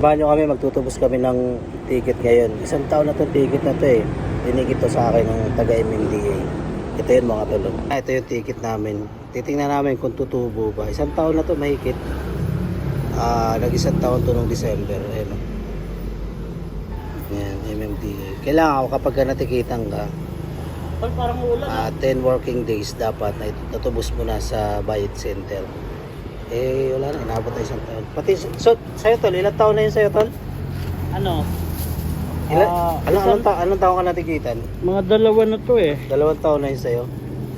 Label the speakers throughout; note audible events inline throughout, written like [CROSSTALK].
Speaker 1: Banyo kami, magtutubos kami ng ticket ngayon. Isang taon na itong ticket na to eh. Tinikit to sa akin ng taga MMDA. Ito yun mga tulog. Ah, ito yung ticket namin. Titingnan namin kung tutubo ba. Isang taon na to mahigit. Ah, nag-isang taon to nung December. Ayan. oh. Yan, MMDA. Kailangan ako kapag ka natikitan ka,
Speaker 2: Tol, parang ulan.
Speaker 1: ah 10 working days dapat na natubos mo na sa Bayad Center. Eh, wala na. Inabot na isang taon. Pati, so, sa'yo tol, ilang taon na yun sa'yo tol?
Speaker 2: Ano?
Speaker 1: Ilan,
Speaker 2: Ah,
Speaker 1: anong,
Speaker 2: isang-
Speaker 1: anong, ta- anong taon ka natikitan?
Speaker 2: Mga dalawa na to eh.
Speaker 1: Dalawang taon na yun sa'yo.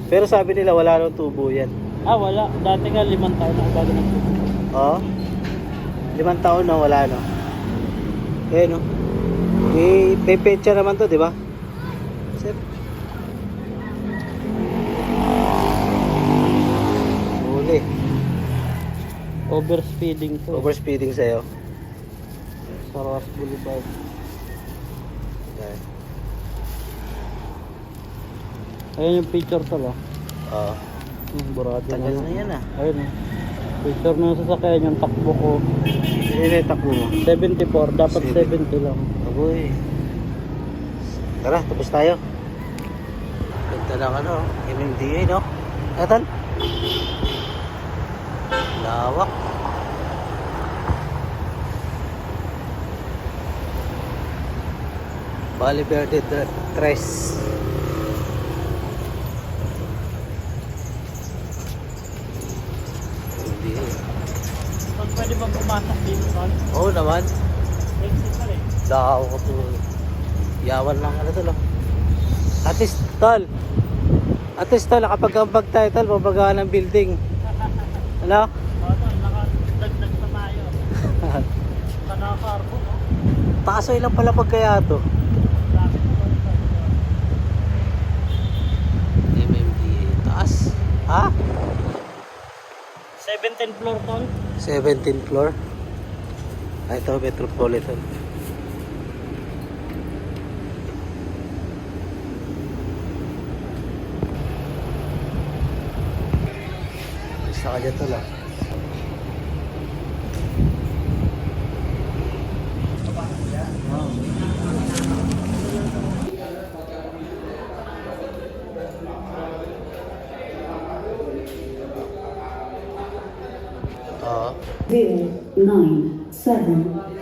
Speaker 1: Pero sabi nila wala nang tubo yan.
Speaker 2: Ah, wala. Dati nga limang taon ako bago nag
Speaker 1: Oo. Limang taon na wala no. Eh no. Eh, may petsa naman to, di ba? Sir.
Speaker 2: Overspeeding to.
Speaker 1: Overspeeding sa'yo.
Speaker 2: Sa Ross Boulevard.
Speaker 1: Okay.
Speaker 2: Ayun yung picture lah.
Speaker 1: Oo.
Speaker 2: Yung burado
Speaker 1: Tagal
Speaker 2: na.
Speaker 1: na yan ah.
Speaker 2: Ayun eh. Picture ng sasakyan yung takbo ko.
Speaker 1: Sininetak mo mo.
Speaker 2: 74. Dapat
Speaker 1: 70.
Speaker 2: 70 lang.
Speaker 1: Aboy. Tara, tapos tayo. Ganda ng ano, MMDA, no? Atan? Lawak. Bali Verde Tre- Tres. MMDA.
Speaker 2: Tol, pwede bang pumasok dito, Tol?
Speaker 1: Oo naman.
Speaker 2: Exit pa rin.
Speaker 1: Dakaw ko to. Yawan lang ano to lang. At least, tol. At least, tol, nakapag-ambag tayo, tol. Pabagaan ng building. Ano?
Speaker 2: Oo, Tol. Nakadagdag pa tayo. [LAUGHS] Kanaka-carbo, no?
Speaker 1: Taso ilang pala pag kaya to? MMDA. Taas. Ha?
Speaker 2: 17 floor, Tol.
Speaker 1: 17th floor. Ay, ito, Metropolitan. Tol, ah. Oo.
Speaker 3: zero nine seven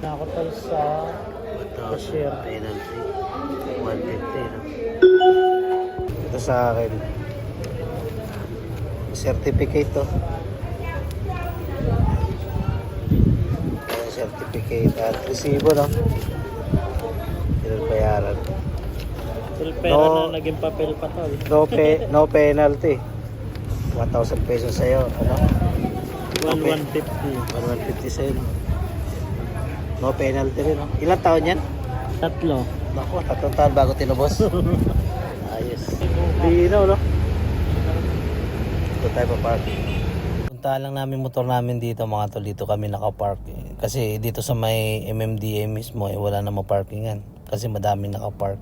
Speaker 2: Na ako, Tol, sa...
Speaker 1: 1,000 penalty. 150, no? Ito sa akin. Certificate to. Certificate at resibo, no? Pinagbayaran.
Speaker 2: Pera
Speaker 1: No.
Speaker 2: na naging papel pa, Tol.
Speaker 1: No, pe no penalty. 1,000 pesos sa'yo. Ano?
Speaker 2: 1,150.
Speaker 1: 150 sa'yo, no? No penalty rin, no? Ilang taon yan?
Speaker 2: Tatlo.
Speaker 1: Naku, tatlong taon bago tinubos. [LAUGHS] Ayos. Linaw, no? Dito tayo pa park. Punta lang namin motor namin dito mga tol. Dito kami nakapark. Kasi dito sa may MMDA mismo, eh, wala namang parkingan. Kasi madami nakapark.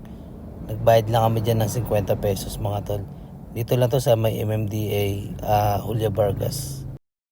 Speaker 1: Nagbayad lang kami dyan ng 50 pesos mga tol. Dito lang to sa may MMDA, ah Julia Vargas.